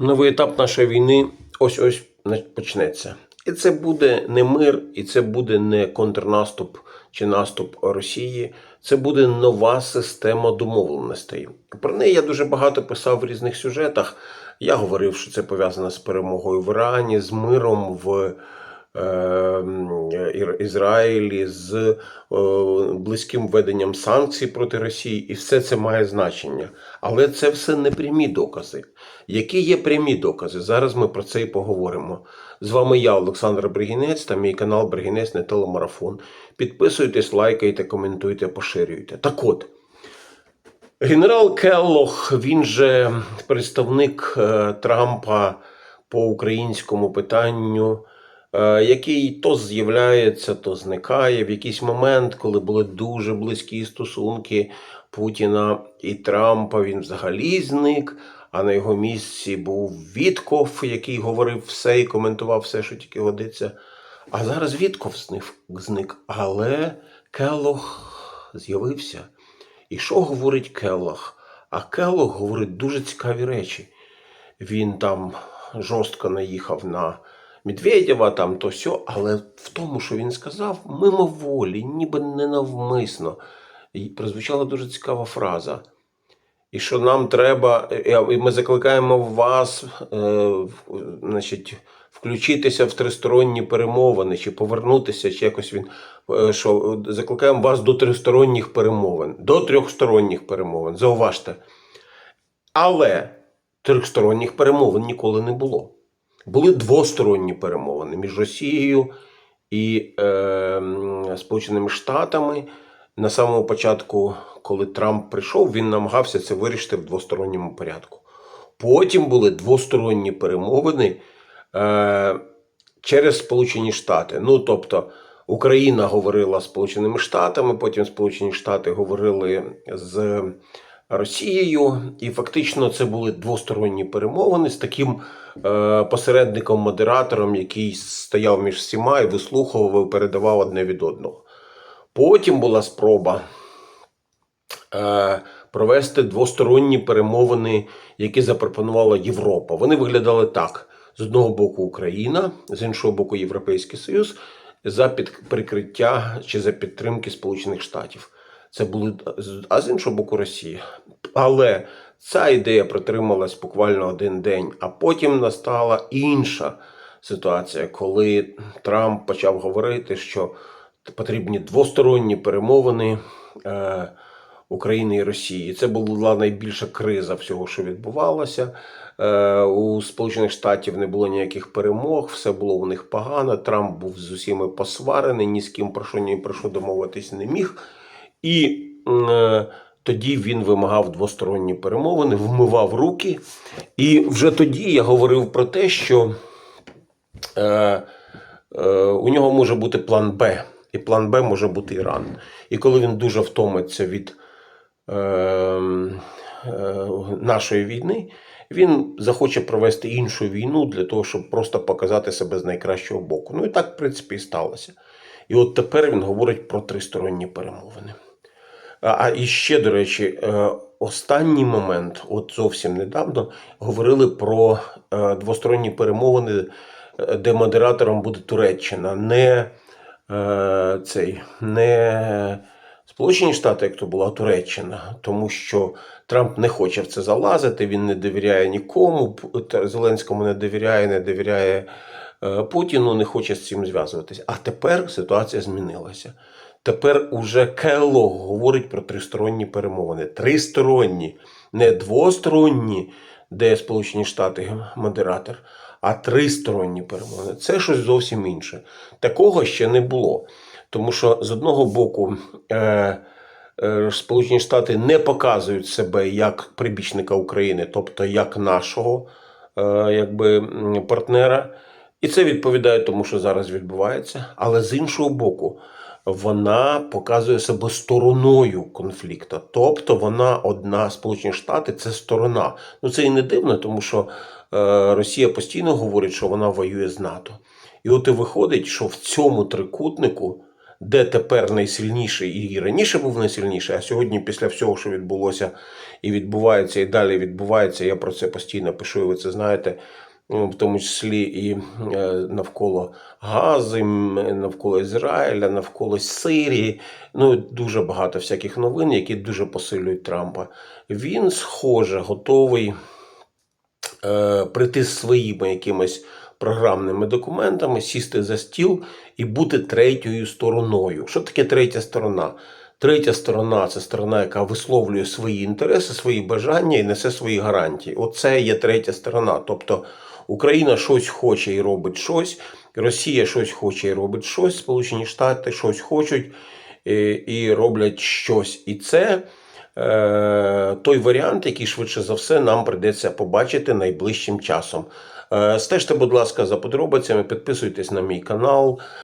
Новий етап нашої війни ось ось почнеться. І це буде не мир, і це буде не контрнаступ чи наступ Росії. Це буде нова система домовленостей. Про неї я дуже багато писав в різних сюжетах. Я говорив, що це пов'язано з перемогою в Ірані, з миром в Ізраїлі, з е, близьким введенням санкцій проти Росії, і все це має значення. Але це все не прямі докази. Які є прямі докази? Зараз ми про це і поговоримо. З вами я, Олександр Бригінець, та мій канал Бригінець не телемарафон. Підписуйтесь, лайкайте, коментуйте, поширюйте. Так от. Генерал Келлох, він же представник е, Трампа по українському питанню, який то з'являється, то зникає. В якийсь момент, коли були дуже близькі стосунки Путіна і Трампа, він взагалі зник. А на його місці був Вітков, який говорив все і коментував все, що тільки годиться. А зараз Вітков зник, але Келлох з'явився. І що говорить Келлах? А Келлох говорить дуже цікаві речі. Він там жорстко наїхав на Медведєва, там то сьо, але в тому, що він сказав, мимоволі, ніби ненавмисно. І прозвучала дуже цікава фраза. І що нам треба, і ми закликаємо вас, е, значить, включитися в тристоронні перемовини, чи повернутися, чи якось він е, що е, закликаємо вас до тристоронніх перемовин, до трьохсторонніх перемовин. Зауважте. Але трьохсторонніх перемовин ніколи не було. Були двосторонні перемовини між Росією і е, Сполученими Штатами. На самому початку, коли Трамп прийшов, він намагався це вирішити в двосторонньому порядку. Потім були двосторонні перемовини е, через Сполучені Штати. Ну, тобто, Україна говорила з Сполученими Штатами, потім Сполучені Штати говорили з Росією, і фактично це були двосторонні перемовини з таким е, посередником-модератором, який стояв між всіма і вислуховував, і передавав одне від одного. Потім була спроба е, провести двосторонні перемовини, які запропонувала Європа. Вони виглядали так: з одного боку Україна, з іншого боку Європейський Союз за під прикриття чи за підтримки Сполучених Штатів. Це були а з іншого боку Росія. Але ця ідея протрималась буквально один день, а потім настала інша ситуація, коли Трамп почав говорити, що потрібні двосторонні перемовини е, України і Росії. Це була найбільша криза всього, що відбувалося. Е, у Сполучених Штатів не було ніяких перемог, все було у них погано. Трамп був з усіма посварений, ні з ким про що ні про що домовитись не міг. І е, тоді він вимагав двосторонні перемовини, вмивав руки. І вже тоді я говорив про те, що е, е, у нього може бути план Б, і план Б може бути Іран. І коли він дуже втомиться від е, е, нашої війни, він захоче провести іншу війну для того, щоб просто показати себе з найкращого боку. Ну і так, в принципі, і сталося. І от тепер він говорить про тристоронні перемовини. А, і ще, до речі, е, останній момент, от зовсім недавно, говорили про е, двосторонні перемовини, е, де модератором буде Туреччина, не цей, не Сполучені Штати, як то була Туреччина, тому що Трамп не хоче в це залазити, він не довіряє нікому, Зеленському не довіряє, не довіряє Путіну, не хоче з цим зв'язуватися. А тепер ситуація змінилася. Тепер уже Келлог говорить про тристоронні перемовини. Тристоронні, не двосторонні, де Сполучені Штати модератор, а тристоронні перемовини. Це щось зовсім інше. Такого ще не було. Тому що з одного боку е, е, Сполучені Штати не показують себе як прибічника України, тобто як нашого е, якби, партнера. І це відповідає тому, що зараз відбувається. Але з іншого боку, вона показує себе стороною конфлікту. Тобто вона одна, Сполучені Штати це сторона. Ну це і не дивно, тому що е, Росія постійно говорить, що вона воює з НАТО. І от і виходить, що в цьому трикутнику де тепер найсильніший і раніше був найсильніший, а сьогодні, після всього, що відбулося і відбувається, і далі відбувається, я про це постійно пишу, і ви це знаєте. Ну, В тому числі і е, навколо Гази, навколо Ізраїля, навколо Сирії. Ну, дуже багато всяких новин, які дуже посилюють Трампа. Він, схоже, готовий е, прийти з своїми якимись програмними документами, сісти за стіл і бути третьою стороною. Що таке третя сторона? Третя сторона це сторона, яка висловлює свої інтереси, свої бажання і несе свої гарантії. Оце є третя сторона. Тобто Україна щось хоче і робить щось, Росія щось хоче і робить щось, Сполучені Штати щось хочуть і, і роблять щось. І це е, той варіант, який швидше за все нам прийдеться побачити найближчим часом. Е, стежте, будь ласка, за подробицями, підписуйтесь на мій канал.